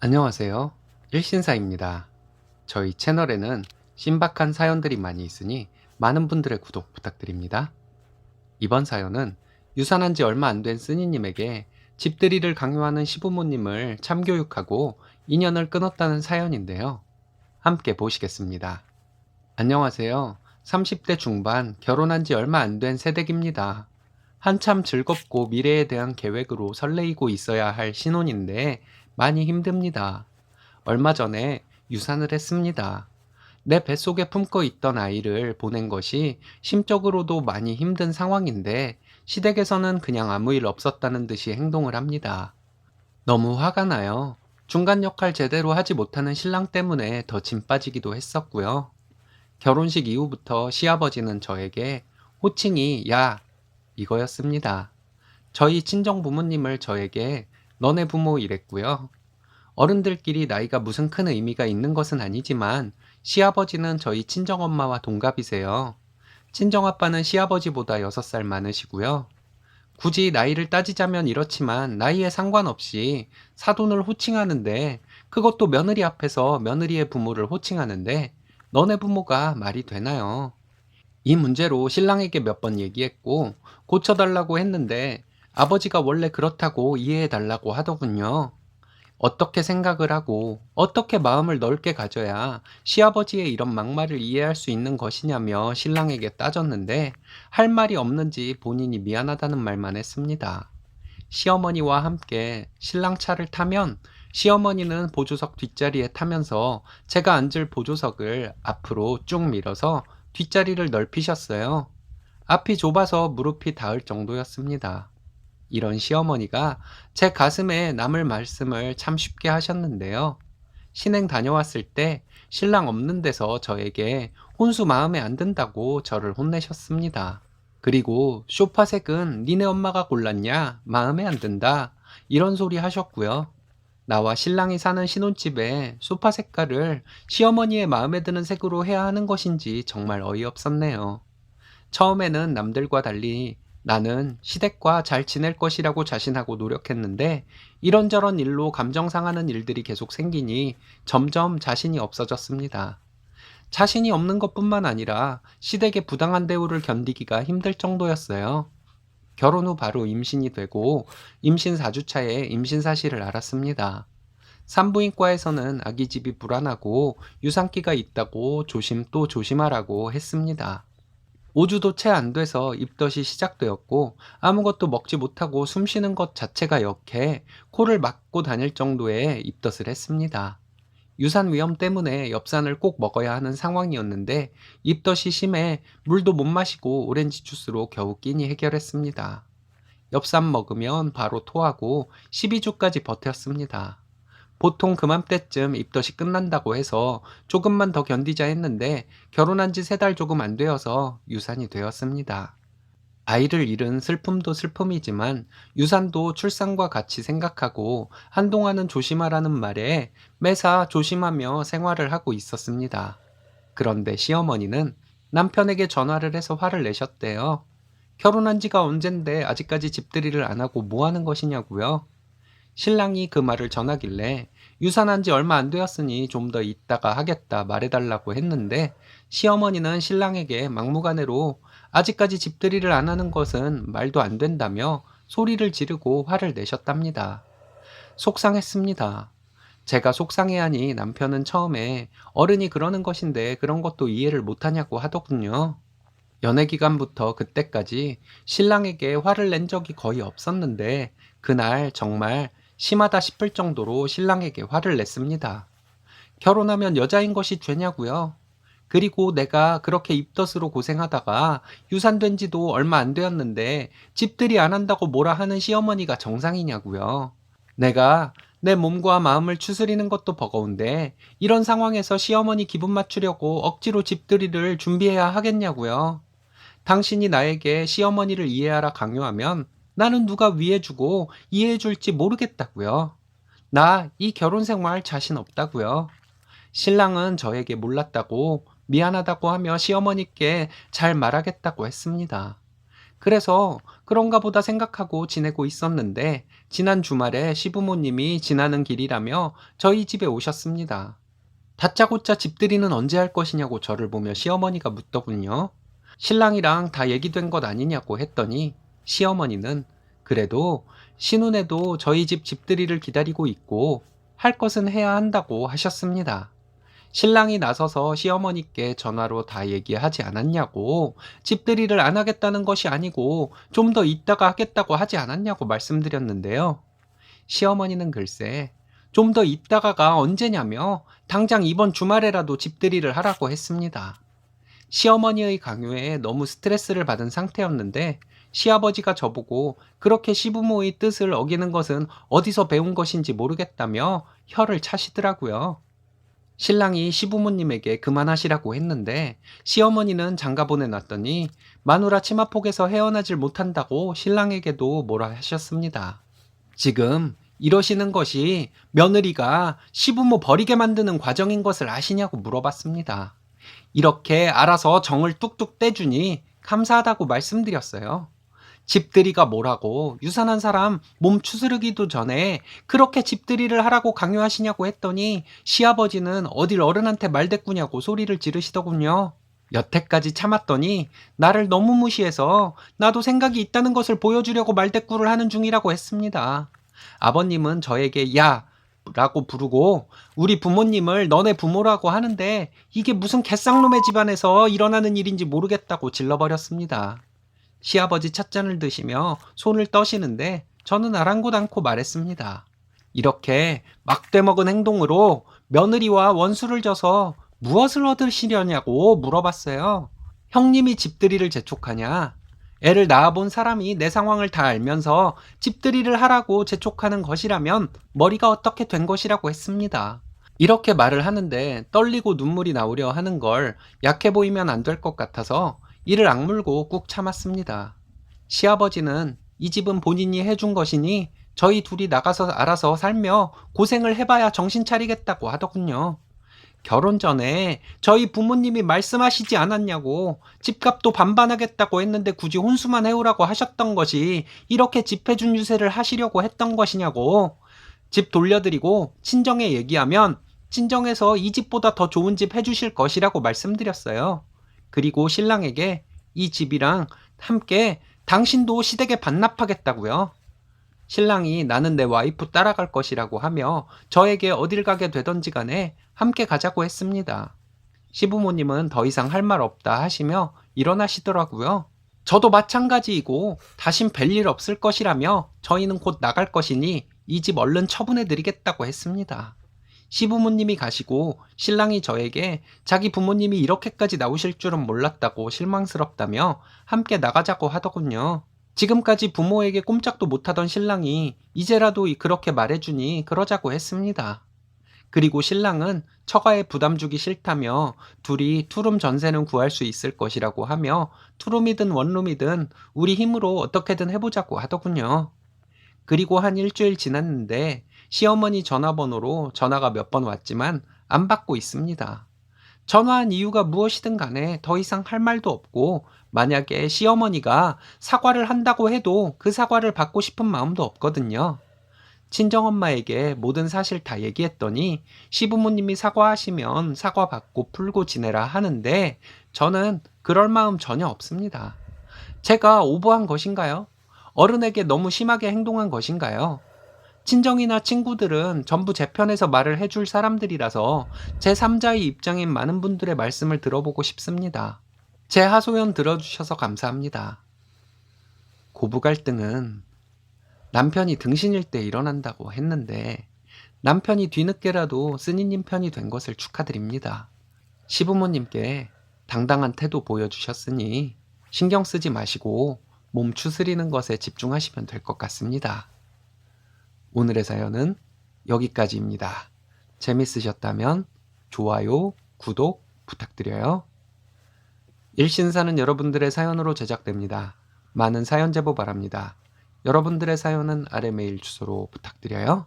안녕하세요. 일신사입니다. 저희 채널에는 신박한 사연들이 많이 있으니 많은 분들의 구독 부탁드립니다. 이번 사연은 유산한 지 얼마 안된 쓰니님에게 집들이를 강요하는 시부모님을 참교육하고 인연을 끊었다는 사연인데요. 함께 보시겠습니다. 안녕하세요. 30대 중반 결혼한 지 얼마 안 된 새댁입니다. 한참 즐겁고 미래에 대한 계획으로 설레이고 있어야 할 신혼인데 많이 힘듭니다. 얼마 전에 유산을 했습니다. 내 뱃속에 품고 있던 아이를 보낸 것이 심적으로도 많이 힘든 상황인데 시댁에서는 그냥 아무 일 없었다는 듯이 행동을 합니다. 너무 화가 나요. 중간 역할 제대로 하지 못하는 신랑 때문에 더 짐 빠지기도 했었고요. 결혼식 이후부터 시아버지는 저에게 호칭이 야 이거였습니다. 저희 친정 부모님을 저에게 너네 부모 이랬고요. 어른들끼리 나이가 무슨 큰 의미가 있는 것은 아니지만 시아버지는 저희 친정엄마와 동갑이세요. 친정아빠는 시아버지보다 6살 많으시고요. 굳이 나이를 따지자면 이렇지만 나이에 상관없이 사돈을 호칭하는데 그것도 며느리 앞에서 며느리의 부모를 호칭하는데 너네 부모가 말이 되나요? 이 문제로 신랑에게 몇 번 얘기했고 고쳐달라고 했는데 아버지가 원래 그렇다고 이해해달라고 하더군요. 어떻게 생각을 하고 어떻게 마음을 넓게 가져야 시아버지의 이런 막말을 이해할 수 있는 것이냐며 신랑에게 따졌는데 할 말이 없는지 본인이 미안하다는 말만 했습니다. 시어머니와 함께 신랑 차를 타면 시어머니는 보조석 뒷자리에 타면서 제가 앉을 보조석을 앞으로 쭉 밀어서 뒷자리를 넓히셨어요. 앞이 좁아서 무릎이 닿을 정도였습니다. 이런 시어머니가 제 가슴에 남을 말씀을 참 쉽게 하셨는데요. 신행 다녀왔을 때 신랑 없는 데서 저에게 혼수 마음에 안 든다고 저를 혼내셨습니다. 그리고 쇼파색은 니네 엄마가 골랐냐? 마음에 안 든다. 이런 소리 하셨고요. 나와 신랑이 사는 신혼집에 소파 색깔을 시어머니의 마음에 드는 색으로 해야 하는 것인지 정말 어이없었네요. 처음에는 남들과 달리 나는 시댁과 잘 지낼 것이라고 자신하고 노력했는데 이런저런 일로 감정 상하는 일들이 계속 생기니 점점 자신이 없어졌습니다. 자신이 없는 것뿐만 아니라 시댁의 부당한 대우를 견디기가 힘들 정도였어요. 결혼 후 바로 임신이 되고 임신 4주차에 임신 사실을 알았습니다. 산부인과에서는 아기 집이 불안하고 유산기가 있다고 조심 또 조심하라고 했습니다. 5주도 채 안 돼서 입덧이 시작되었고 아무것도 먹지 못하고 숨 쉬는 것 자체가 역해 코를 막고 다닐 정도의 입덧을 했습니다. 유산 위험 때문에 엽산을 꼭 먹어야 하는 상황이었는데 입덧이 심해 물도 못 마시고 오렌지 주스로 겨우 끼니 해결했습니다. 엽산 먹으면 바로 토하고 12주까지 버텼습니다. 보통 그맘때쯤 입덧이 끝난다고 해서 조금만 더 견디자 했는데 결혼한 지 세 달 조금 안 되어서 유산이 되었습니다. 아이를 잃은 슬픔도 슬픔이지만 유산도 출산과 같이 생각하고 한동안은 조심하라는 말에 매사 조심하며 생활을 하고 있었습니다. 그런데 시어머니는 남편에게 전화를 해서 화를 내셨대요. 결혼한 지가 언젠데 아직까지 집들이를 안 하고 뭐 하는 것이냐고요. 신랑이 그 말을 전하길래 유산한 지 얼마 안 되었으니 좀 더 있다가 하겠다 말해달라고 했는데 시어머니는 신랑에게 막무가내로 아직까지 집들이를 안 하는 것은 말도 안 된다며 소리를 지르고 화를 내셨답니다. 속상했습니다. 제가 속상해하니 남편은 처음에 어른이 그러는 것인데 그런 것도 이해를 못하냐고 하더군요. 연애 기간부터 그때까지 신랑에게 화를 낸 적이 거의 없었는데 그날 정말 심하다 싶을 정도로 신랑에게 화를 냈습니다. 결혼하면 여자인 것이 죄냐고요. 그리고 내가 그렇게 입덧으로 고생하다가 유산된 지도 얼마 안 되었는데 집들이 안 한다고 뭐라 하는 시어머니가 정상이냐고요. 내가 내 몸과 마음을 추스리는 것도 버거운데 이런 상황에서 시어머니 기분 맞추려고 억지로 집들이를 준비해야 하겠냐고요. 당신이 나에게 시어머니를 이해하라 강요하면 나는 누가 위해주고 이해해줄지 모르겠다고요. 나 이 결혼 생활 자신 없다고요. 신랑은 저에게 몰랐다고 미안하다고 하며 시어머니께 잘 말하겠다고 했습니다. 그래서 그런가 보다 생각하고 지내고 있었는데 지난 주말에 시부모님이 지나는 길이라며 저희 집에 오셨습니다. 다짜고짜 집들이는 언제 할 것이냐고 저를 보며 시어머니가 묻더군요. 신랑이랑 다 얘기된 것 아니냐고 했더니 시어머니는 그래도 신혼에도 저희 집 집들이를 기다리고 있고 할 것은 해야 한다고 하셨습니다. 신랑이 나서서 시어머니께 전화로 다 얘기하지 않았냐고 집들이를 안 하겠다는 것이 아니고 좀 더 있다가 하겠다고 하지 않았냐고 말씀드렸는데요. 시어머니는 글쎄 좀 더 있다가가 언제냐며 당장 이번 주말에라도 집들이를 하라고 했습니다. 시어머니의 강요에 너무 스트레스를 받은 상태였는데 시아버지가 저보고 그렇게 시부모의 뜻을 어기는 것은 어디서 배운 것인지 모르겠다며 혀를 차시더라고요. 신랑이 시부모님에게 그만하시라고 했는데 시어머니는 장가 보내놨더니 마누라 치마폭에서 헤어나질 못한다고 신랑에게도 뭐라 하셨습니다. 지금 이러시는 것이 며느리가 시부모 버리게 만드는 과정인 것을 아시냐고 물어봤습니다. 이렇게 알아서 정을 뚝뚝 떼주니 감사하다고 말씀드렸어요. 집들이가 뭐라고 유산한 사람 몸 추스르기도 전에 그렇게 집들이를 하라고 강요하시냐고 했더니 시아버지는 어딜 어른한테 말대꾸냐고 소리를 지르시더군요. 여태까지 참았더니 나를 너무 무시해서 나도 생각이 있다는 것을 보여주려고 말대꾸를 하는 중이라고 했습니다. 아버님은 저에게 야 라고 부르고 우리 부모님을 너네 부모라고 하는데 이게 무슨 개쌍놈의 집안에서 일어나는 일인지 모르겠다고 질러버렸습니다. 시아버지 찻잔을 드시며 손을 떠시는데 저는 아랑곳 않고 말했습니다. 이렇게 막대먹은 행동으로 며느리와 원수를 져서 무엇을 얻으시려냐고 물어봤어요. 형님이 집들이를 재촉하냐? 애를 낳아본 사람이 내 상황을 다 알면서 집들이를 하라고 재촉하는 것이라면 머리가 어떻게 된 것이라고 했습니다. 이렇게 말을 하는데 떨리고 눈물이 나오려 하는 걸 약해 보이면 안 될 것 같아서 이를 악물고 꾹 참았습니다. 시아버지는 이 집은 본인이 해준 것이니 저희 둘이 나가서 알아서 살며 고생을 해봐야 정신 차리겠다고 하더군요. 결혼 전에 저희 부모님이 말씀하시지 않았냐고 집값도 반반하겠다고 했는데 굳이 혼수만 해오라고 하셨던 것이 이렇게 집해준 유세를 하시려고 했던 것이냐고 집 돌려드리고 친정에 얘기하면 친정에서 이 집보다 더 좋은 집 해주실 것이라고 말씀드렸어요. 그리고 신랑에게 이 집이랑 함께 당신도 시댁에 반납하겠다고요. 신랑이 나는 내 와이프 따라갈 것이라고 하며 저에게 어딜 가게 되던지 간에 함께 가자고 했습니다. 시부모님은 더 이상 할 말 없다 하시며 일어나시더라고요. 저도 마찬가지이고 다신 뵐일 없을 것이라며 저희는 곧 나갈 것이니 이 집 얼른 처분해 드리겠다고 했습니다. 시부모님이 가시고 신랑이 저에게 자기 부모님이 이렇게까지 나오실 줄은 몰랐다고 실망스럽다며 함께 나가자고 하더군요. 지금까지 부모에게 꼼짝도 못하던 신랑이 이제라도 그렇게 말해주니 그러자고 했습니다. 그리고 신랑은 처가에 부담 주기 싫다며 둘이 투룸 전세는 구할 수 있을 것이라고 하며 투룸이든 원룸이든 우리 힘으로 어떻게든 해보자고 하더군요. 그리고 한 일주일 지났는데 시어머니 전화번호로 전화가 몇 번 왔지만 안 받고 있습니다. 전화한 이유가 무엇이든 간에 더 이상 할 말도 없고 만약에 시어머니가 사과를 한다고 해도 그 사과를 받고 싶은 마음도 없거든요. 친정엄마에게 모든 사실 다 얘기했더니 시부모님이 사과하시면 사과받고 풀고 지내라 하는데 저는 그럴 마음 전혀 없습니다. 제가 오버한 것인가요? 어른에게 너무 심하게 행동한 것인가요? 친정이나 친구들은 전부 제 편에서 말을 해줄 사람들이라서 제 3자의 입장인 많은 분들의 말씀을 들어보고 싶습니다. 제 하소연 들어주셔서 감사합니다. 고부 갈등은 남편이 등신일 때 일어난다고 했는데 남편이 뒤늦게라도 스니님 편이 된 것을 축하드립니다. 시부모님께 당당한 태도 보여주셨으니 신경 쓰지 마시고 몸 추스리는 것에 집중하시면 될 것 같습니다. 오늘의 사연은 여기까지입니다. 재밌으셨다면 좋아요, 구독 부탁드려요. 일신사는 여러분들의 사연으로 제작됩니다. 많은 사연 제보 바랍니다. 여러분들의 사연은 아래 메일 주소로 부탁드려요.